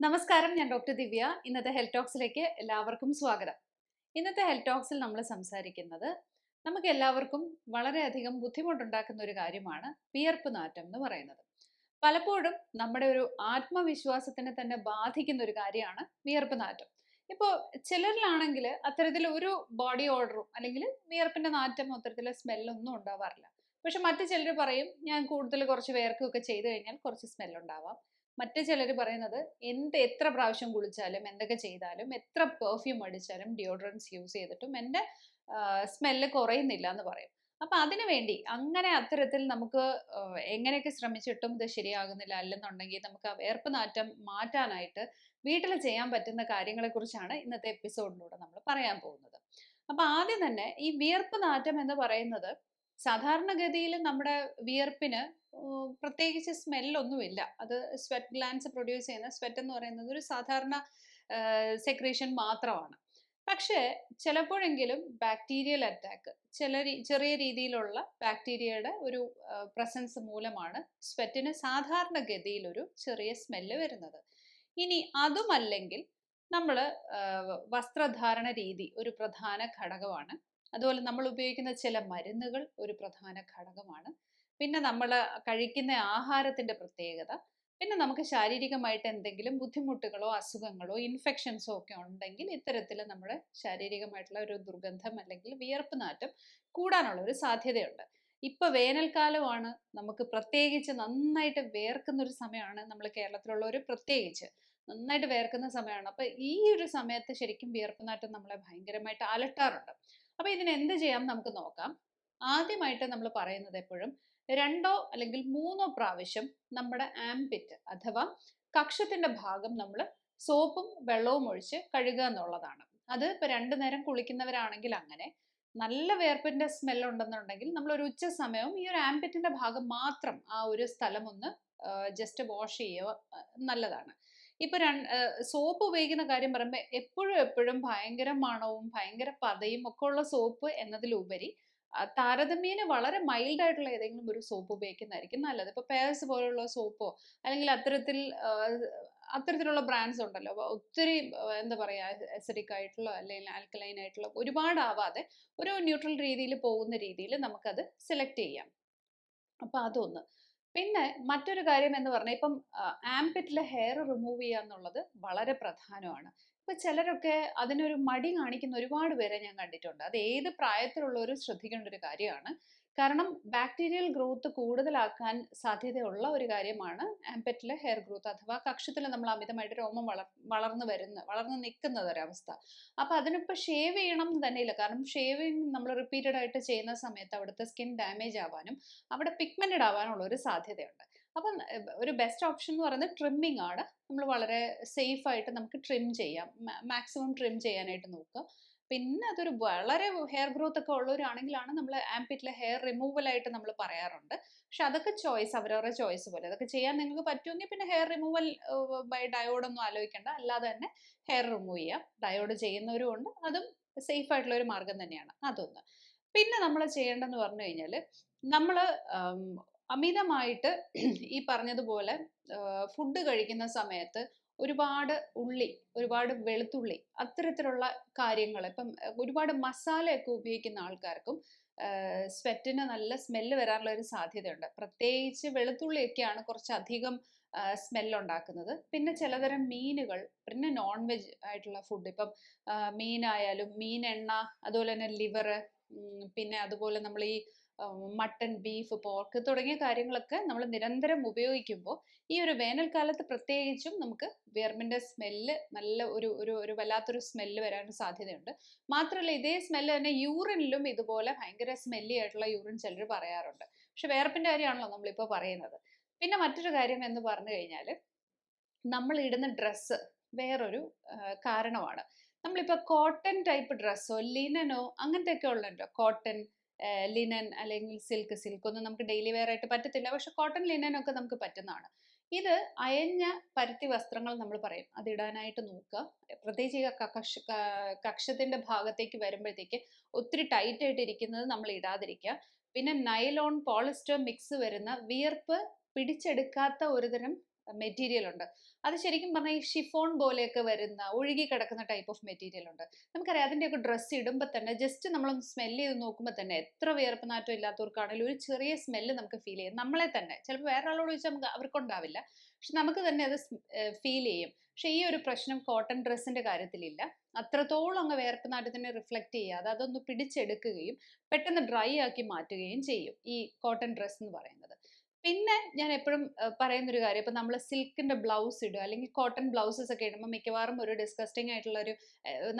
നമസ്കാരം ഞാൻ ഡോക്ടർ ദിവ്യ. ഇന്നത്തെ ഹെൽത്ത് ടോക്സിലേക്ക് എല്ലാവർക്കും സ്വാഗതം. ഇന്നത്തെ ഹെൽത്ത് ടോക്സിൽ നമ്മൾ സംസാരിക്കുന്നത് നമുക്ക് എല്ലാവർക്കും വളരെയധികം ബുദ്ധിമുട്ടുണ്ടാക്കുന്ന ഒരു കാര്യമാണ് വിയർപ്പ് നാറ്റം എന്ന് പറയുന്നത്. പലപ്പോഴും നമ്മുടെ ഒരു ആത്മവിശ്വാസത്തിനെ തന്നെ ബാധിക്കുന്ന ഒരു കാര്യമാണ് വിയർപ്പ് നാറ്റം. ഇപ്പോൾ ചിലരിലാണെങ്കിൽ അത്തരത്തിൽ ഒരു ബോഡി ഓർഡറും അല്ലെങ്കിൽ വിയർപ്പിന്റെ നാറ്റം അത്തരത്തിലെ സ്മെല്ലൊന്നും ഉണ്ടാവാറില്ല. പക്ഷെ മറ്റു ചിലർ പറയും ഞാൻ കൂടുതൽ കുറച്ച് വേർക്കുകയൊക്കെ ചെയ്തു കഴിഞ്ഞാൽ കുറച്ച് സ്മെൽ ഉണ്ടാവാം മറ്റു ചിലർ പറയുന്നത് എന്ത് എത്ര പ്രാവശ്യം കുളിച്ചാലും എന്തൊക്കെ ചെയ്താലും എത്ര പെർഫ്യൂം അടിച്ചാലും ഡിയോഡ്രൻസ് യൂസ് ചെയ്തിട്ടും എന്റെ സ്മെല്ല് കുറയുന്നില്ല എന്ന് പറയും. അപ്പൊ അതിനു വേണ്ടി അങ്ങനെ അത്തരത്തിൽ നമുക്ക് എങ്ങനെയൊക്കെ ശ്രമിച്ചിട്ടും ഇത് ശരിയാകുന്നില്ല അല്ലെന്നുണ്ടെങ്കിൽ നമുക്ക് വേർപ്പ് നാറ്റം മാറ്റാനായിട്ട് വീട്ടിൽ ചെയ്യാൻ പറ്റുന്ന കാര്യങ്ങളെ കുറിച്ചാണ് ഇന്നത്തെ എപ്പിസോഡിലൂടെ നമ്മൾ പറയാൻ പോകുന്നത്. അപ്പൊ ആദ്യം തന്നെ ഈ വിയർപ്പ് നാറ്റം എന്ന് പറയുന്നത് സാധാരണഗതിയിൽ നമ്മുടെ വിയർപ്പിന് പ്രത്യേകിച്ച് സ്മെല്ലൊന്നുമില്ല. അത് സ്വെറ്റ് ഗ്ലാൻസ് പ്രൊഡ്യൂസ് ചെയ്യുന്ന സ്വെറ്റ് എന്ന് പറയുന്നത് ഒരു സാധാരണ സെക്രീഷൻ മാത്രമാണ്. പക്ഷേ ചിലപ്പോഴെങ്കിലും ബാക്ടീരിയൽ അറ്റാക്ക് ചില ചെറിയ രീതിയിലുള്ള ബാക്ടീരിയയുടെ ഒരു പ്രസൻസ് മൂലമാണ് സ്വെറ്റിന് സാധാരണഗതിയിൽ ഒരു ചെറിയ സ്മെല്ല് വരുന്നത്. ഇനി അതുമല്ലെങ്കിൽ നമ്മൾ വസ്ത്രധാരണ രീതി ഒരു പ്രധാന ഘടകമാണ് അതുപോലെ നമ്മൾ ഉപയോഗിക്കുന്ന ചില മരുന്നുകൾ ഒരു പ്രധാന ഘടകമാണ്. പിന്നെ നമ്മൾ കഴിക്കുന്ന ആഹാരത്തിന്റെ പ്രത്യേകത പിന്നെ നമുക്ക് ശാരീരികമായിട്ട് എന്തെങ്കിലും ബുദ്ധിമുട്ടുകളോ അസുഖങ്ങളോ ഇൻഫെക്ഷൻസോ ഒക്കെ ഉണ്ടെങ്കിൽ ഇത്തരത്തിൽ നമ്മുടെ ശാരീരികമായിട്ടുള്ള ഒരു ദുർഗന്ധം അല്ലെങ്കിൽ വിയർപ്പ് നാറ്റം കൂടാനുള്ള ഒരു സാധ്യതയുണ്ട്. ഇപ്പൊ വേനൽക്കാലമാണ് നമുക്ക് പ്രത്യേകിച്ച് നന്നായിട്ട് വേർക്കുന്ന ഒരു സമയമാണ് നമ്മൾ കേരളത്തിലുള്ളവർ പ്രത്യേകിച്ച് നന്നായിട്ട് വേർക്കുന്ന സമയമാണ്. അപ്പൊ ഈ ഒരു സമയത്ത് ശരിക്കും വിയർപ്പ് നാറ്റം നമ്മളെ ഭയങ്കരമായിട്ട് അലട്ടാറുണ്ട്. അപ്പൊ ഇതിന് എന്ത് ചെയ്യാം? നമുക്ക് നോക്കാം. ആദ്യമായിട്ട് നമ്മൾ പറയുന്നത് എപ്പോഴും രണ്ടോ അല്ലെങ്കിൽ മൂന്നോ പ്രാവശ്യം നമ്മുടെ ആംപിറ്റ് അഥവാ കക്ഷത്തിന്റെ ഭാഗം നമ്മൾ സോപ്പും വെള്ളവും ഒഴിച്ച് കഴുകുക എന്നുള്ളതാണ്. അത് ഇപ്പൊ രണ്ടു നേരം കുളിക്കുന്നവരാണെങ്കിൽ അങ്ങനെ നല്ല വേർപ്പിന്റെ സ്മെൽ ഉണ്ടെന്നുണ്ടെങ്കിൽ നമ്മൾ ഒരു ഉച്ച സമയവും ഈ ഒരു ആംപിറ്റിന്റെ ഭാഗം മാത്രം ആ ഒരു സ്ഥലം ഒന്ന് ജസ്റ്റ് വാഷ് ചെയ്യുക നല്ലതാണ്. ഇപ്പൊ സോപ്പ് ഉപയോഗിക്കുന്ന കാര്യം പറയുമ്പോൾ എപ്പോഴും എപ്പോഴും ഭയങ്കര മണവും ഭയങ്കര പതയും ഒക്കെ ഉള്ള സോപ്പ് എന്നതിലുപരി താരതമ്യേന വളരെ മൈൽഡ് ആയിട്ടുള്ള ഏതെങ്കിലും ഒരു സോപ്പ് ഉപയോഗിക്കുന്നതായിരിക്കും നല്ലത്. ഇപ്പൊ പേഴ്സ് പോലുള്ള സോപ്പോ അല്ലെങ്കിൽ അത്തരത്തിൽ അത്തരത്തിലുള്ള ബ്രാൻഡ്സ് ഉണ്ടല്ലോ. അപ്പൊ ഒത്തിരി എന്താ പറയാ അസിഡിക് ആയിട്ടുള്ള അല്ലെങ്കിൽ ആൽക്കലൈൻ ആയിട്ടുള്ള ഒരുപാട് ആവാതെ ഒരു ന്യൂട്രൽ രീതിയിൽ പോകുന്ന രീതിയിൽ നമുക്കത് സെലക്ട് ചെയ്യാം. അപ്പൊ അതൊന്ന്. പിന്നെ മറ്റൊരു കാര്യം എന്ന് പറഞ്ഞാൽ ഇപ്പം ആംപിറ്റിലെ ഹെയർ റിമൂവ് ചെയ്യുക എന്നുള്ളത് വളരെ പ്രധാനമാണ്. ഇപ്പൊ ചിലരൊക്കെ അതിനൊരു മടി കാണിക്കുന്ന ഒരുപാട് പേരെ ഞാൻ കണ്ടിട്ടുണ്ട്. അത് ഏത് പ്രായത്തിലുള്ളവരും ശ്രദ്ധിക്കേണ്ട ഒരു കാര്യമാണ്. കാരണം ബാക്ടീരിയൽ ഗ്രോത്ത് കൂടുതലാക്കാൻ സാധ്യതയുള്ള ഒരു കാര്യമാണ് ആംപെറ്റിലെ ഹെയർ ഗ്രോത്ത് അഥവാ കക്ഷത്തിൽ നമ്മൾ അമിതമായിട്ട് രോമം വളർ വളർന്നു വരുന്ന വളർന്നു നിൽക്കുന്ന ഒരവസ്ഥ. അപ്പം അതിനിപ്പോ ഷേവ് ചെയ്യണം എന്ന് തന്നെയില്ല. കാരണം ഷേവിങ് നമ്മൾ റിപ്പീറ്റഡ് ആയിട്ട് ചെയ്യുന്ന സമയത്ത് അവിടുത്തെ സ്കിൻ ഡാമേജ് ആവാനും അവിടെ പിഗ്മെന്റഡ് ആവാനുള്ള ഒരു സാധ്യതയുണ്ട്. അപ്പം ഒരു ബെസ്റ്റ് ഓപ്ഷൻ എന്ന് പറയുന്നത് ട്രിമ്മിങ് ആണ്. നമ്മൾ വളരെ സേഫ് ആയിട്ട് നമുക്ക് ട്രിം ചെയ്യാം. മാക്സിമം ട്രിം ചെയ്യാനായിട്ട് നോക്കുക. പിന്നെ അതൊരു വളരെ ഹെയർ ഗ്രോത്ത് ഒക്കെ ഉള്ളവരാണെങ്കിലാണ് നമ്മൾ ആംപിറ്റിലെ ഹെയർ റിമൂവൽ ആയിട്ട് നമ്മൾ പറയാറുണ്ട്. പക്ഷെ അതൊക്കെ ചോയ്സ് അവരവരുടെ ചോയ്സ് പോലെ. അതൊക്കെ ചെയ്യാൻ നിങ്ങൾക്ക് പറ്റുമെങ്കിൽ പിന്നെ ഹെയർ റിമൂവൽ ബൈ ഡയോഡൊന്നും ആലോചിക്കേണ്ട. അല്ലാതെ തന്നെ ഹെയർ റിമൂവ് ചെയ്യാം. ഡയോഡ് ചെയ്യുന്നവരും ഉണ്ട്. അതും സേഫ് ആയിട്ടുള്ള ഒരു മാർഗം തന്നെയാണ്. അതൊന്ന്. പിന്നെ നമ്മൾ ചെയ്യേണ്ടതെന്ന് പറഞ്ഞു കഴിഞ്ഞാൽ നമ്മൾ അമിതമായിട്ട് ഈ പറഞ്ഞതുപോലെ ഫുഡ് കഴിക്കുന്ന സമയത്ത് ഒരുപാട് ഉള്ളി ഒരുപാട് വെളുത്തുള്ളി അത്തരത്തിലുള്ള കാര്യങ്ങൾ. ഇപ്പം ഒരുപാട് മസാലയൊക്കെ ഉപയോഗിക്കുന്ന ആൾക്കാർക്കും സ്വെറ്റിന് നല്ല സ്മെല്ല് വരാനുള്ള ഒരു സാധ്യതയുണ്ട്. പ്രത്യേകിച്ച് വെളുത്തുള്ളിയൊക്കെയാണ് കുറച്ചധികം സ്മെല്ലുണ്ടാക്കുന്നത്. പിന്നെ ചിലതരം മീനുകൾ പിന്നെ നോൺ വെജ് ആയിട്ടുള്ള ഫുഡ് ഇപ്പം മീനായാലും മീൻ എണ്ണ അതുപോലെ തന്നെ ലിവർ പിന്നെ അതുപോലെ നമ്മൾ ഈ മട്ടൺ ബീഫ് പോർക്ക് തുടങ്ങിയ കാര്യങ്ങളൊക്കെ നമ്മൾ നിരന്തരം ഉപയോഗിക്കുമ്പോൾ ഈ ഒരു വേനൽക്കാലത്ത് പ്രത്യേകിച്ചും നമുക്ക് വിയർമിന്റെ സ്മെല്ല് നല്ല ഒരു ഒരു ഒരു വല്ലാത്തൊരു സ്മെല്ല് വരാൻ സാധ്യതയുണ്ട്. മാത്രമല്ല ഇതേ സ്മെല്ല് തന്നെ യൂറിനിലും ഇതുപോലെ ഭയങ്കര സ്മെല്ലി ആയിട്ടുള്ള യൂറിൻ ചിലർ പറയാറുണ്ട്. പക്ഷെ വിയർപ്പിന്റെ കാര്യമാണല്ലോ നമ്മളിപ്പോൾ പറയുന്നത്. പിന്നെ മറ്റൊരു കാര്യം എന്ന് പറഞ്ഞു കഴിഞ്ഞാൽ നമ്മൾ ഇടുന്ന ഡ്രസ്സ് വേറൊരു കാരണമാണ്. നമ്മളിപ്പോൾ കോട്ടൺ ടൈപ്പ് ഡ്രസ്സോ ലിനനോ അങ്ങനത്തെ ഒക്കെ കോട്ടൺ ലിനൻ അല്ലെങ്കിൽ സിൽക്ക് സിൽക്ക് ഒന്നും നമുക്ക് ഡെയിലി വെയർ ആയിട്ട് പറ്റത്തില്ല. പക്ഷെ കോട്ടൺ ലിനൻ ഒക്കെ നമുക്ക് പറ്റുന്നതാണ്. ഇത് അയഞ്ഞ പരുത്തി വസ്ത്രങ്ങൾ നമ്മൾ പറയും. അതിടാനായിട്ട് നോക്കുക. പ്രത്യേകിച്ച് കക്ഷ കക്ഷത്തിന്റെ ഭാഗത്തേക്ക് വരുമ്പോഴത്തേക്ക് ഒത്തിരി ടൈറ്റ് ആയിട്ട് ഇരിക്കുന്നത് നമ്മൾ ഇടാതിരിക്കുക. പിന്നെ നൈലോൺ പോളിസ്റ്റർ മിക്സ് വരുന്ന വിയർപ്പ് പിടിച്ചെടുക്കാത്ത ഒരുതരം മെറ്റീരിയൽ ഉണ്ട്. അത് ശരിക്കും പറഞ്ഞാൽ ഈ ഷിഫോൺ പോലെയൊക്കെ വരുന്ന ഒഴുകി കിടക്കുന്ന ടൈപ്പ് ഓഫ് മെറ്റീരിയൽ ഉണ്ട്. നമുക്കറിയാം അതിന്റെയൊക്കെ ഡ്രസ്സ് ഇടുമ്പോൾ തന്നെ ജസ്റ്റ് നമ്മളൊന്ന് സ്മെല്ല് ചെയ്ത് നോക്കുമ്പോൾ തന്നെ എത്ര വിയർപ്പ് നാറ്റം ഇല്ലാത്തവർക്കാണെങ്കിലും ഒരു ചെറിയ സ്മെല്ല് നമുക്ക് ഫീൽ ചെയ്യും. നമ്മളെ തന്നെ. ചിലപ്പോൾ വേറെ ആളോട് ചോദിച്ചാൽ നമുക്ക് അവർക്കുണ്ടാവില്ല. പക്ഷെ നമുക്ക് തന്നെ അത് ഫീൽ ചെയ്യും. പക്ഷെ ഈ ഒരു പ്രശ്നം കോട്ടൺ ഡ്രസ്സിന്റെ കാര്യത്തിലില്ല. അത്രത്തോളം അങ്ങ് വേർപ്പ് നാറ്റത്തിനെ റിഫ്ലക്റ്റ് ചെയ്യാതെ അതൊന്ന് പിടിച്ചെടുക്കുകയും പെട്ടെന്ന് ഡ്രൈ ആക്കി മാറ്റുകയും ചെയ്യും ഈ കോട്ടൺ ഡ്രസ്സ് എന്ന് പറയുന്നത്. പിന്നെ ഞാൻ എപ്പോഴും പറയുന്ന ഒരു കാര്യം. ഇപ്പം നമ്മൾ സിൽക്കിന്റെ ബ്ലൗസ് ഇടുക അല്ലെങ്കിൽ കോട്ടൺ ബ്ലൗസസ് ഒക്കെ ഇടുമ്പോൾ മിക്കവാറും ഒരു ഡിസ്കസ്റ്റിംഗ് ആയിട്ടുള്ള ഒരു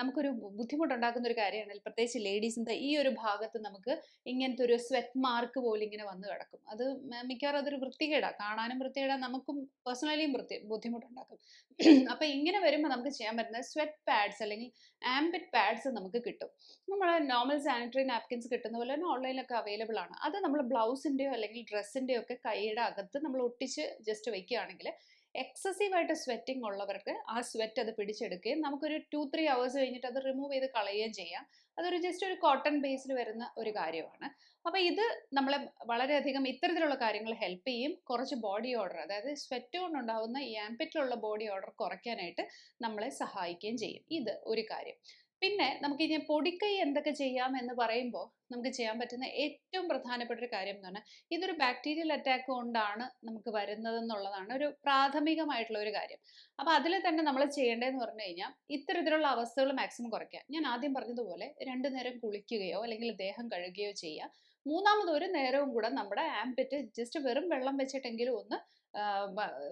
നമുക്കൊരു ബുദ്ധിമുട്ടുണ്ടാക്കുന്ന ഒരു കാര്യമാണ്. പ്രത്യേകിച്ച് ലേഡീസിന്റെ ഈ ഒരു ഭാഗത്ത് നമുക്ക് ഇങ്ങനത്തെ ഒരു സ്വെറ്റ് മാർക്ക് പോലെ ഇങ്ങനെ വന്ന് കിടക്കും. അത് മിക്കവാറും അതൊരു വൃത്തികേടാ. കാണാനും വൃത്തികേടാ നമുക്കും പേഴ്സണലിയും വൃത്തി ബുദ്ധിമുട്ടുണ്ടാക്കും. അപ്പൊ ഇങ്ങനെ വരുമ്പോൾ നമുക്ക് ചെയ്യാൻ പറ്റുന്നത് സ്വെറ്റ് പാഡ്സ് അല്ലെങ്കിൽ ആംബിറ്റ് പാഡ്സ് നമുക്ക് കിട്ടും. നമ്മൾ നോർമൽ സാനിറ്ററി നാപ്കിൻസ് കിട്ടുന്ന പോലെ തന്നെ ഓൺലൈനിലൊക്കെ അവൈലബിൾ ആണ്. അത് നമ്മൾ ബ്ലൗസിന്റെയോ അല്ലെങ്കിൽ ഡ്രസ്സിന്റെയോ ഒക്കെ കൈയുടെ അകത്ത് നമ്മൾ ഒട്ടിച്ച് ജസ്റ്റ് വെക്കുകയാണെങ്കിൽ എക്സസീവ് ആയിട്ട് സ്വെറ്റിംഗ് ഉള്ളവർക്ക് ആ സ്വെറ്റ് അത് പിടിച്ചെടുക്കുകയും നമുക്കൊരു ടു ത്രീ അവേഴ്സ് കഴിഞ്ഞിട്ട് അത് റിമൂവ് ചെയ്ത് കളയുകയും ചെയ്യാം. അതൊരു ജസ്റ്റ് ഒരു കോട്ടൺ ബേസിൽ വരുന്ന ഒരു കാര്യമാണ്. അപ്പോൾ ഇത് നമ്മളെ വളരെയധികം ഇത്തരത്തിലുള്ള കാര്യങ്ങൾ ഹെൽപ്പ് ചെയ്യും. കുറച്ച് ബോഡി ഓർഡർ അതായത് സ്വെറ്റ് കൊണ്ടുണ്ടാകുന്ന ഈ ആംപിറ്റിലുള്ള ബോഡി ഓർഡർ കുറയ്ക്കാനായിട്ട് നമ്മളെ സഹായിക്കുകയും ചെയ്യും. ഇത് ഒരു കാര്യം. പിന്നെ നമുക്ക് ഇനി പൊടിക്കൈ എന്തൊക്കെ ചെയ്യാം എന്ന് പറയുമ്പോൾ നമുക്ക് ചെയ്യാൻ പറ്റുന്ന ഏറ്റവും പ്രധാനപ്പെട്ട ഒരു കാര്യം എന്ന് പറഞ്ഞാൽ ഇതൊരു ബാക്ടീരിയൽ അറ്റാക്ക് കൊണ്ടാണ് നമുക്ക് വരുന്നതെന്നുള്ളതാണ് ഒരു പ്രാഥമികമായിട്ടുള്ള ഒരു കാര്യം. അപ്പോൾ അതിൽ തന്നെ നമ്മൾ ചെയ്യേണ്ടതെന്ന് പറഞ്ഞു കഴിഞ്ഞാൽ ഇത്തരത്തിലുള്ള അവസ്ഥകൾ മാക്സിമം കുറയ്ക്കുക. ഞാൻ ആദ്യം പറഞ്ഞതുപോലെ രണ്ടു നേരം കുളിക്കുകയോ അല്ലെങ്കിൽ ദേഹം കഴുകുകയോ ചെയ്യുക. മൂന്നാമത് ഒരു നേരവും കൂടെ നമ്മുടെ ആംപിറ്റ് ജസ്റ്റ് വെറും വെള്ളം വെച്ചിട്ടെങ്കിലും ഒന്ന്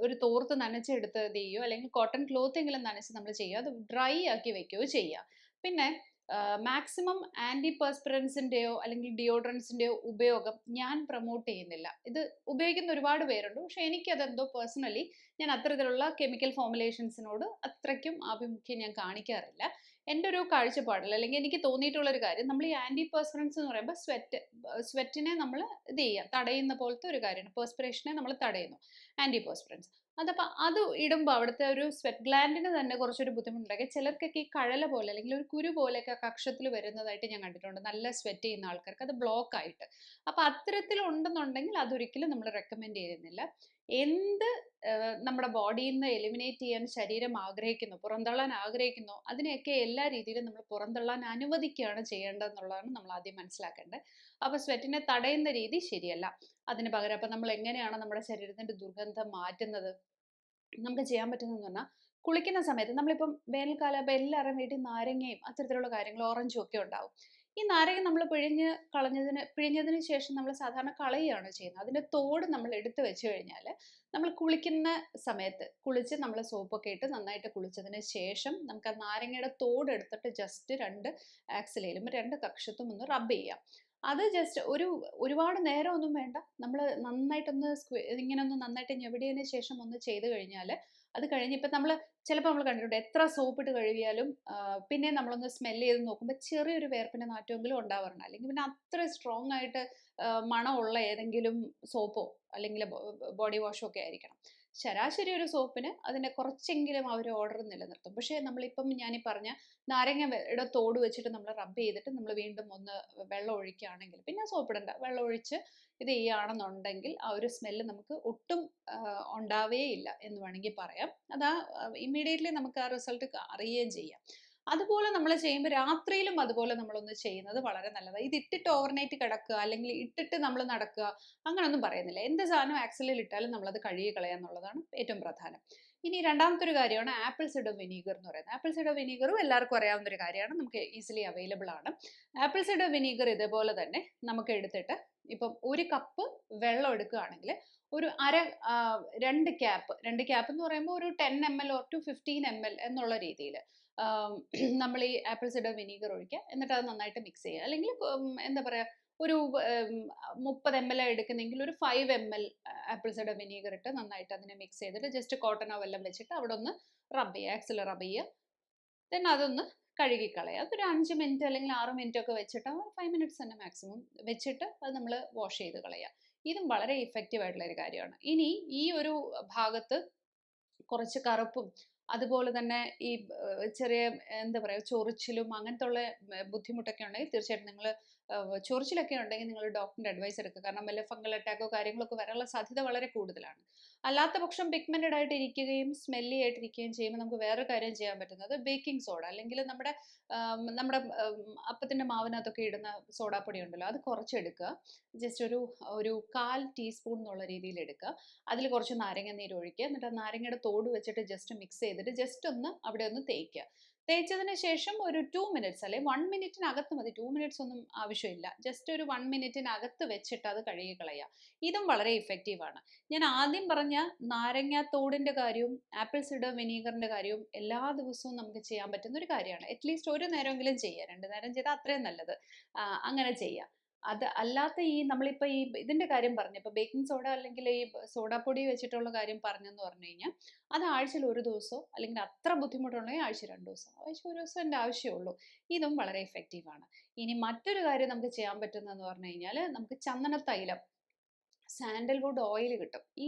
ഒരു തോർത്ത് നനച്ചെടുത്ത് ചെയ്യുകയോ അല്ലെങ്കിൽ കോട്ടൺ ക്ലോത്ത് എങ്കിലും നനച്ച് നമ്മൾ ചെയ്യുക. അത് ഡ്രൈ ആക്കി വെക്കുകയോ ചെയ്യുക. പിന്നെ മാക്സിമം ആന്റി പെർസ്പിറൻസിന്റെയോ അല്ലെങ്കിൽ ഡിയോഡ്രൻസിന്റെയോ ഉപയോഗം ഞാൻ പ്രൊമോട്ട് ചെയ്യുന്നില്ല. ഇത് ഉപയോഗിക്കുന്ന ഒരുപാട് പേരുണ്ട്. പക്ഷെ എനിക്കതെന്തോ പേഴ്സണലി ഞാൻ അത്തരത്തിലുള്ള കെമിക്കൽ ഫോമുലേഷൻസിനോട് അത്രയ്ക്കും ആഭിമുഖ്യം ഞാൻ കാണിക്കാറില്ല. എന്റെ ഒരു കാഴ്ചപ്പാടിൽ അല്ലെങ്കിൽ എനിക്ക് തോന്നിയിട്ടുള്ള ഒരു കാര്യം നമ്മൾ ഈ ആന്റി പെർസ്പിറൻസ് എന്ന് പറയുമ്പോൾ സ്വെറ്റ് സ്വെറ്റിനെ നമ്മൾ ഇത് ചെയ്യുക തടയുന്ന പോലത്തെ ഒരു കാര്യമാണ്. പെർസ്പിറേഷനെ നമ്മൾ തടയുന്നു. ആന്റി പെർസ്പിറൻസ് അതപ്പോൾ അത് ഇടുമ്പോൾ അവിടുത്തെ ഒരു സ്വെറ്റ് ഗ്ലാൻഡിന് തന്നെ കുറച്ചൊരു ബുദ്ധിമുട്ടുണ്ടാക്കി ചിലർക്കൊക്കെ ഈ കഴല പോലെ അല്ലെങ്കിൽ ഒരു കുരു പോലെയൊക്കെ കക്ഷത്തിൽ വരുന്നതായിട്ട് ഞാൻ കണ്ടിട്ടുണ്ട്. നല്ല സ്വെറ്റ് ചെയ്യുന്ന ആൾക്കാർക്ക് അത് ബ്ലോക്ക് ആയിട്ട്. അപ്പോൾ അത്തരത്തിലുണ്ടെന്നുണ്ടെങ്കിൽ അതൊരിക്കലും നമ്മൾ റെക്കമെൻഡ് ചെയ്യുന്നില്ല. എന്ത് നമ്മുടെ ബോഡിയിൽ നിന്ന് എലിമിനേറ്റ് ചെയ്യാൻ ശരീരം ആഗ്രഹിക്കുന്നു പുറന്തള്ളാൻ ആഗ്രഹിക്കുന്നു അതിനെയൊക്കെ എല്ലാ രീതിയിലും നമ്മൾ പുറന്തള്ളാൻ അനുവദിക്കുകയാണ് ചെയ്യേണ്ടതെന്നുള്ളതാണ് നമ്മൾ ആദ്യം മനസ്സിലാക്കേണ്ടത്. അപ്പോൾ സ്വെറ്റിനെ തടയുന്ന രീതി ശരിയല്ല. അതിന് പകരം അപ്പം നമ്മൾ എങ്ങനെയാണ് നമ്മുടെ ശരീരത്തിന്റെ ദുർഗന്ധം മാറ്റുന്നത്? നമുക്ക് ചെയ്യാൻ പറ്റുന്നതെന്ന് പറഞ്ഞാൽ കുളിക്കുന്ന സമയത്ത് നമ്മളിപ്പം വേനൽക്കാലം അപ്പം എല്ലാവരും വീട്ടിൽ നാരങ്ങയും അത്തരത്തിലുള്ള കാര്യങ്ങൾ ഓറഞ്ചും ഒക്കെ ഉണ്ടാവും. ഈ നാരങ്ങ നമ്മൾ പിഴിഞ്ഞ് കളഞ്ഞതിന് പിഴിഞ്ഞതിന് ശേഷം നമ്മൾ സാധാരണ കളയുകയാണ് ചെയ്യുന്നത്. അതിന്റെ തോട് നമ്മൾ എടുത്തു വെച്ച് കഴിഞ്ഞാൽ നമ്മൾ കുളിക്കുന്ന സമയത്ത് കുളിച്ച് നമ്മൾ സോപ്പൊക്കെ ഇട്ട് നന്നായിട്ട് കുളിച്ചതിന് ശേഷം നമുക്ക് ആ നാരങ്ങയുടെ തോട് എടുത്തിട്ട് ജസ്റ്റ് രണ്ട് ആക്സിലേലും രണ്ട് കക്ഷത്തും ഒന്ന് റബ്ബ് ചെയ്യാം. അത് ജസ്റ്റ് ഒരു ഒരുപാട് നേരം ഒന്നും വേണ്ട. നമ്മൾ നന്നായിട്ടൊന്ന് സ്ക്വ ഇങ്ങനെ ഒന്ന് നന്നായിട്ട് ഞെവിടിയതിന് ശേഷം ഒന്ന് ചെയ്ത് കഴിഞ്ഞാൽ അത് കഴിഞ്ഞ് ഇപ്പം നമ്മൾ ചിലപ്പോൾ നമ്മൾ കണ്ടിട്ടുണ്ട് എത്ര സോപ്പ് ഇട്ട് കഴുകിയാലും പിന്നെ നമ്മളൊന്ന് സ്മെൽ ചെയ്ത് നോക്കുമ്പോൾ ചെറിയൊരു വേർപ്പിന്റെ നാറ്റമെങ്കിലും ഉണ്ടാവാറുണ്ട്. അല്ലെങ്കിൽ പിന്നെ അത്ര സ്ട്രോങ് ആയിട്ട് മണമുള്ള ഏതെങ്കിലും സോപ്പോ അല്ലെങ്കിൽ ബോഡി വാഷോ ഒക്കെ ആയിരിക്കണം. ശരാശരി ഒരു സോപ്പിന് അതിന്റെ കുറച്ചെങ്കിലും അവർ ഓർഡർ നിലനിർത്തും. പക്ഷേ നമ്മളിപ്പം ഞാനീ പറഞ്ഞ നാരങ്ങയുടെ തോട് വെച്ചിട്ട് നമ്മൾ റബ്ബ് ചെയ്തിട്ട് നമ്മൾ വീണ്ടും ഒന്ന് വെള്ളം ഒഴിക്കുകയാണെങ്കിൽ പിന്നെ സോപ്പ് ഇടണ്ട. വെള്ളം ഒഴിച്ച് ഇത് ചെയ്യുകയാണെന്നുണ്ടെങ്കിൽ ആ ഒരു സ്മെല്ല് നമുക്ക് ഒട്ടും ഉണ്ടാവേയില്ല എന്ന് വേണമെങ്കിൽ പറയാം. അതാ ഇമ്മീഡിയറ്റ്ലി നമുക്ക് ആ റിസൾട്ട് അറിയുകയും ചെയ്യാം. അതുപോലെ നമ്മൾ ചെയ്യുമ്പോൾ രാത്രിയിലും അതുപോലെ നമ്മളൊന്ന് ചെയ്യുന്നത് വളരെ നല്ലതാണ് ഇത് ഇട്ടിട്ട് ഓവർനൈറ്റ് കിടക്കുക അല്ലെങ്കിൽ ഇട്ടിട്ട് നമ്മൾ നടക്കുക അങ്ങനെയൊന്നും പറയുന്നില്ല. എന്ത് സാധനം ആക്സിലിൽ ഇട്ടാലും നമ്മളത് കഴുകി കളയുക എന്നുള്ളതാണ് ഏറ്റവും പ്രധാനം. ഇനി രണ്ടാമത്തെ ഒരു കാര്യമാണ് ആപ്പിൾ സിഡർ വിനീഗർ എന്ന് പറയുന്നത്. ആപ്പിൾ സിഡർ വിനീഗറും എല്ലാവർക്കും അറിയാവുന്ന ഒരു കാര്യമാണ്. നമുക്ക് ഈസിലി അവൈലബിൾ ആണ്. ആപ്പിൾ സിഡർ വിനീഗർ ഇതേപോലെ തന്നെ നമുക്ക് എടുത്തിട്ട് ഇപ്പം ഒരു കപ്പ് വെള്ളം എടുക്കുകയാണെങ്കിൽ ഒരു അര രണ്ട് ക്യാപ്പ്. രണ്ട് ക്യാപ്പ് എന്ന് പറയുമ്പോൾ ഒരു ten M L or to fifteen M L എന്നുള്ള രീതിയിൽ. നമ്മൾ ഈ ആപ്പിൾ സിഡർ വിനീഗർ ഒഴിക്കുക. എന്നിട്ട് അത് നന്നായിട്ട് മിക്സ് ചെയ്യുക. അല്ലെങ്കിൽ എന്താ പറയുക ഒരു മുപ്പത് എം എൽ എടുക്കുന്നെങ്കിൽ ഒരു five M L apple cider vinegar ഇട്ട് നന്നായിട്ട് അതിനെ മിക്സ് ചെയ്തിട്ട് ജസ്റ്റ് കോട്ടനോ വെല്ലം വെച്ചിട്ട് അവിടെ ഒന്ന് റബ് ചെയ്യുക ആക്സിൽ റബ് ചെയ്യുക. ദെൻ അതൊന്ന് കഴുകിക്കളയുക. അതൊരു അഞ്ച് മിനിറ്റ് അല്ലെങ്കിൽ ആറ് മിനിറ്റ് ഒക്കെ വെച്ചിട്ട് ഫൈവ് മിനിറ്റ്സ് തന്നെ മാക്സിമം വെച്ചിട്ട് അത് നമ്മൾ വാഷ് ചെയ്ത് കളയുക. ഇതും വളരെ ഇഫക്റ്റീവ് ആയിട്ടുള്ള ഒരു കാര്യമാണ്. ഇനി ഈ ഒരു ഭാഗത്ത് കുറച്ച് കറുപ്പും അതുപോലെ തന്നെ ഈ ചെറിയ എന്താ പറയുക ചൊറിച്ചിലും അങ്ങനത്തെ ഉള്ള ബുദ്ധിമുട്ടൊക്കെ ഉണ്ടെങ്കിൽ തീർച്ചയായിട്ടും നിങ്ങൾ ചൊറിച്ചിലൊക്കെ ഉണ്ടെങ്കിൽ നിങ്ങൾ ഡോക്ടറിന്റെ അഡ്വൈസ് എടുക്കുക. കാരണം വല്ല ഫംഗൽ അറ്റാക്കോ കാര്യങ്ങളൊക്കെ വരാനുള്ള സാധ്യത വളരെ കൂടുതലാണ്. അല്ലാത്ത പക്ഷം പിഗ്മെന്റഡ് ആയിട്ട് ഇരിക്കുകയും സ്മെല്ലി ആയിട്ട് ഇരിക്കുകയും ചെയ്യുമ്പോൾ നമുക്ക് വേറെ കാര്യം ചെയ്യാൻ പറ്റുന്നത് ബേക്കിംഗ് സോഡ അല്ലെങ്കിൽ നമ്മുടെ നമ്മുടെ അപ്പത്തിന്റെ മാവിനകത്തൊക്കെ ഇടുന്ന സോഡാപ്പൊടി ഉണ്ടല്ലോ അത് കുറച്ചെടുക്കുക. ജസ്റ്റ് ഒരു ഒരു കാൽ ടീസ്പൂൺ എന്നുള്ള രീതിയിൽ എടുക്കുക. അതിൽ കുറച്ച് നാരങ്ങ നീര് ഒഴിക്കുക. എന്നിട്ട് നാരങ്ങയുടെ തോട് വെച്ചിട്ട് ജസ്റ്റ് മിക്സ് ചെയ്തിട്ട് ജസ്റ്റ് ഒന്ന് അവിടെ ഒന്ന് തേക്കുക. തേച്ചതിന് ശേഷം ഒരു ടു മിനിറ്റ്സ് അല്ലെ വൺ മിനിറ്റിനകത്ത് മതി. ടു മിനിറ്റ്സ് ഒന്നും ആവശ്യമില്ല. ജസ്റ്റ് ഒരു വൺ മിനിറ്റിനകത്ത് വെച്ചിട്ട് അത് കഴുകി കളയുക. ഇതും വളരെ ഇഫക്റ്റീവാണ് ഞാൻ ആദ്യം പറഞ്ഞ നാരങ്ങ തോടിന്റെ കാര്യവും ആപ്പിൾ സിഡർ വിനീഗറിന്റെ കാര്യവും എല്ലാ ദിവസവും നമുക്ക് ചെയ്യാൻ പറ്റുന്ന ഒരു കാര്യമാണ്. അറ്റ്ലീസ്റ്റ് ഒരു നേരമെങ്കിലും ചെയ്യുക. രണ്ട് നേരം ചെയ്താൽ അത്രയും നല്ലത്. അങ്ങനെ ചെയ്യുക അത് അല്ലാത്ത ഈ നമ്മളിപ്പോൾ ഈ ഇതിന്റെ കാര്യം പറഞ്ഞു ഇപ്പോൾ ബേക്കിംഗ് സോഡ അല്ലെങ്കിൽ ഈ സോഡാപ്പൊടി വെച്ചിട്ടുള്ള കാര്യം പറഞ്ഞെന്ന് പറഞ്ഞു കഴിഞ്ഞാൽ അത് ആഴ്ചയിൽ ഒരു ദിവസമോ അല്ലെങ്കിൽ അത്ര ബുദ്ധിമുട്ടുണ്ടെങ്കിൽ ആഴ്ച രണ്ട് ദിവസം ആഴ്ച ഒരു ദിവസം എന്റെ ആവശ്യമുള്ളൂ ഇതും വളരെ എഫക്റ്റീവാണ് ഇനി മറ്റൊരു കാര്യം നമുക്ക് ചെയ്യാൻ പറ്റുന്നതെന്ന് പറഞ്ഞു കഴിഞ്ഞാൽ നമുക്ക് ചന്ദനത്തൈലം സാൻഡൽവുഡ് ഓയിൽ കിട്ടും. ഈ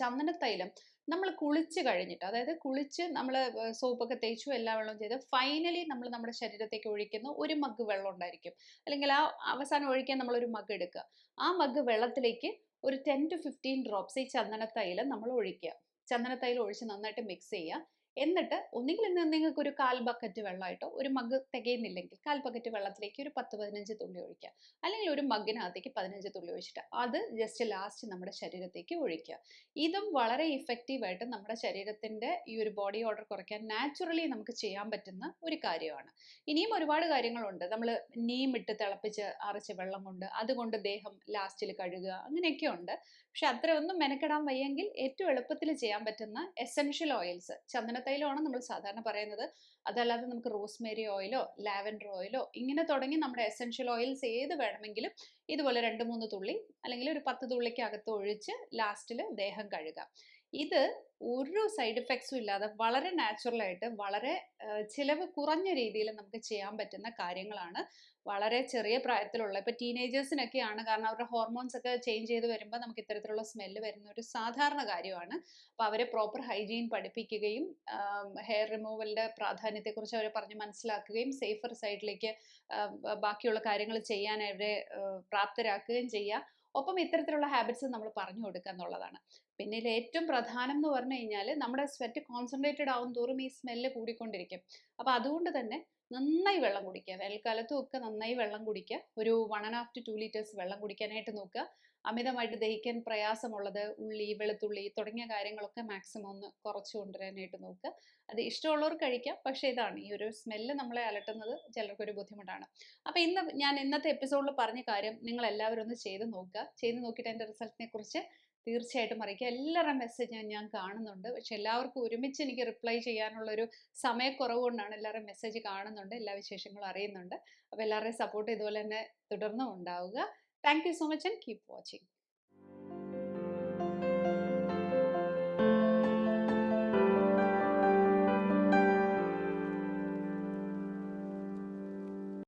ചന്ദനത്തൈലം നമ്മൾ കുളിച്ച് കഴിഞ്ഞിട്ട് അതായത് കുളിച്ച് നമ്മൾ സോപ്പൊക്കെ തേച്ചു എല്ലാ വെള്ളവും ചെയ്ത് ഫൈനലി നമ്മൾ നമ്മുടെ ശരീരത്തേക്ക് ഒഴിക്കുന്ന ഒരു മഗ് വെള്ളം ഉണ്ടായിരിക്കും. അല്ലെങ്കിൽ ആ അവസാനം ഒഴിക്കാൻ നമ്മളൊരു മഗ് എടുക്കുക. ആ മഗ് വെള്ളത്തിലേക്ക് ഒരു ടെൻ ടു ഫിഫ്റ്റീൻ ഡ്രോപ്സ് ഈ ചന്ദനത്തൈലം നമ്മൾ ഒഴിക്കുക. ചന്ദനത്തൈലം ഒഴിച്ച് നന്നായിട്ട് മിക്സ് ചെയ്യുക. എന്നിട്ട് ഒന്നുകിൽ ഇന്ന് നിങ്ങൾക്ക് ഒരു കാൽ ബക്കറ്റ് വെള്ളമായിട്ടോ ഒരു മഗ് തികയുന്നില്ലെങ്കിൽ കാൽ ബക്കറ്റ് വെള്ളത്തിലേക്ക് ഒരു പത്ത് പതിനഞ്ച് തുള്ളി ഒഴിക്കുക. അല്ലെങ്കിൽ ഒരു മഗ്ഗിനകത്തേക്ക് പതിനഞ്ച് തുള്ളി ഒഴിച്ചിട്ട് അത് ജസ്റ്റ് ലാസ്റ്റ് നമ്മുടെ ശരീരത്തേക്ക് ഒഴിക്കുക. ഇതും വളരെ ഇഫക്റ്റീവായിട്ട് നമ്മുടെ ശരീരത്തിന്റെ ഈ ഒരു ബോഡി ഓർഡർ കുറയ്ക്കാൻ നാച്ചുറലി നമുക്ക് ചെയ്യാൻ പറ്റുന്ന ഒരു കാര്യമാണ്. ഇനിയും ഒരുപാട് കാര്യങ്ങളുണ്ട്. നമ്മൾ നീമിട്ട് തിളപ്പിച്ച് അരച്ച വെള്ളം കൊണ്ട് അതുകൊണ്ട് ദേഹം ലാസ്റ്റിൽ കഴുകുക അങ്ങനെയൊക്കെ ഉണ്ട്. പക്ഷെ അത്ര ഒന്നും മെനക്കെടാൻ വയ്യെങ്കിൽ ഏറ്റവും എളുപ്പത്തിൽ ചെയ്യാൻ പറ്റുന്ന എസെൻഷ്യൽ ഓയിൽസ് ചന്ദനത്തൈലമാണ് നമ്മൾ സാധാരണ പറയുന്നത്. അതല്ലാതെ നമുക്ക് റോസ്മേരി ഓയിലോ ലാവൻഡർ ഓയിലോ ഇങ്ങനെ തുടങ്ങി നമ്മുടെ എസെൻഷ്യൽ ഓയിൽസ് ഏത് വേണമെങ്കിലും ഇതുപോലെ രണ്ട് മൂന്ന് തുള്ളി അല്ലെങ്കിൽ ഒരു പത്ത് തുള്ളിക്ക് അകത്ത് ഒഴിച്ച് ലാസ്റ്റിൽ ദേഹം കഴുകാം. ഇത് ഒരു സൈഡ് എഫക്ട്സും ഇല്ലാതെ വളരെ നാച്ചുറലായിട്ട് വളരെ ചിലവ് കുറഞ്ഞ രീതിയിൽ നമുക്ക് ചെയ്യാൻ പറ്റുന്ന കാര്യങ്ങളാണ് വളരെ ചെറിയ പ്രായത്തിലുള്ള ഇപ്പോൾ ടീനേജേഴ്സിനൊക്കെയാണ് കാരണം അവരുടെ ഹോർമോൺസ് ഒക്കെ ചേഞ്ച് ചെയ്ത് വരുമ്പോൾ നമുക്ക് ഇത്തരത്തിലുള്ള സ്മെല്ല് വരുന്ന ഒരു സാധാരണ കാര്യമാണ്. അപ്പോൾ അവരെ പ്രോപ്പർ ഹൈജീൻ പഠിപ്പിക്കുകയും ഹെയർ റിമൂവലിന്റെ പ്രാധാന്യത്തെക്കുറിച്ച് അവരെ പറഞ്ഞ് മനസ്സിലാക്കുകയും സേഫർ സൈഡിലേക്ക് ബാക്കിയുള്ള കാര്യങ്ങൾ ചെയ്യാൻ അവരെ പ്രാപ്തരാക്കുകയും ചെയ്യുക ഒപ്പം ഇത്തരത്തിലുള്ള ഹാബിറ്റ്സ് നമ്മൾ പറഞ്ഞു കൊടുക്കുക എന്നുള്ളതാണ്. പിന്നെ ഇതിൽ ഏറ്റവും പ്രധാനം എന്ന് പറഞ്ഞു കഴിഞ്ഞാൽ നമ്മുടെ സ്വെറ്റ് കോൺസെൻട്രേറ്റഡ് ആവും തോറും ഈ സ്മെല്ല് കൂടിക്കൊണ്ടിരിക്കും. അപ്പോൾ അതുകൊണ്ട് തന്നെ നന്നായി വെള്ളം കുടിക്കുക. വേനൽക്കാലത്തും ഒക്കെ നന്നായി വെള്ളം കുടിക്കുക. ഒരു one and half to two litres വെള്ളം കുടിക്കാനായിട്ട് നോക്കുക. അമിതമായിട്ട് ദഹിക്കാൻ പ്രയാസമുള്ളത് ഉള്ളി വെളുത്തുള്ളി തുടങ്ങിയ കാര്യങ്ങളൊക്കെ മാക്സിമം ഒന്ന് കുറച്ച് കൊണ്ടുവരാനായിട്ട് നോക്കുക. അത് ഇഷ്ടമുള്ളവർ കഴിക്കാം. പക്ഷേ ഇതാണ് ഈ ഒരു സ്മെല്ല് നമ്മളെ അലട്ടുന്നത് ചിലർക്കൊരു ബുദ്ധിമുട്ടാണ്. അപ്പോൾ ഇന്ന് ഞാൻ ഇന്നത്തെ എപ്പിസോഡിൽ പറഞ്ഞ കാര്യം നിങ്ങൾ എല്ലാവരും ഒന്ന് ചെയ്ത് നോക്കുക. ചെയ്ത് നോക്കിയിട്ട് അതിന്റെ റിസൾട്ടിനെ കുറിച്ച് തീർച്ചയായിട്ടും അറിയിക്കുക എല്ലാവരുടെ മെസ്സേജ് ഞാൻ കാണുന്നുണ്ട്. പക്ഷെ എല്ലാവർക്കും ഒരുമിച്ച് എനിക്ക് റിപ്ലൈ ചെയ്യാനുള്ളൊരു സമയക്കുറവ് കൊണ്ടാണ് എല്ലാവരുടെ മെസ്സേജ് കാണുന്നുണ്ട്. എല്ലാ വിശേഷങ്ങളും അറിയുന്നുണ്ട്. അപ്പോൾ എല്ലാവരുടെയും സപ്പോർട്ട് ഇതുപോലെ തന്നെ തുടർന്നും ഉണ്ടാവുക. Thank you so much and keep watching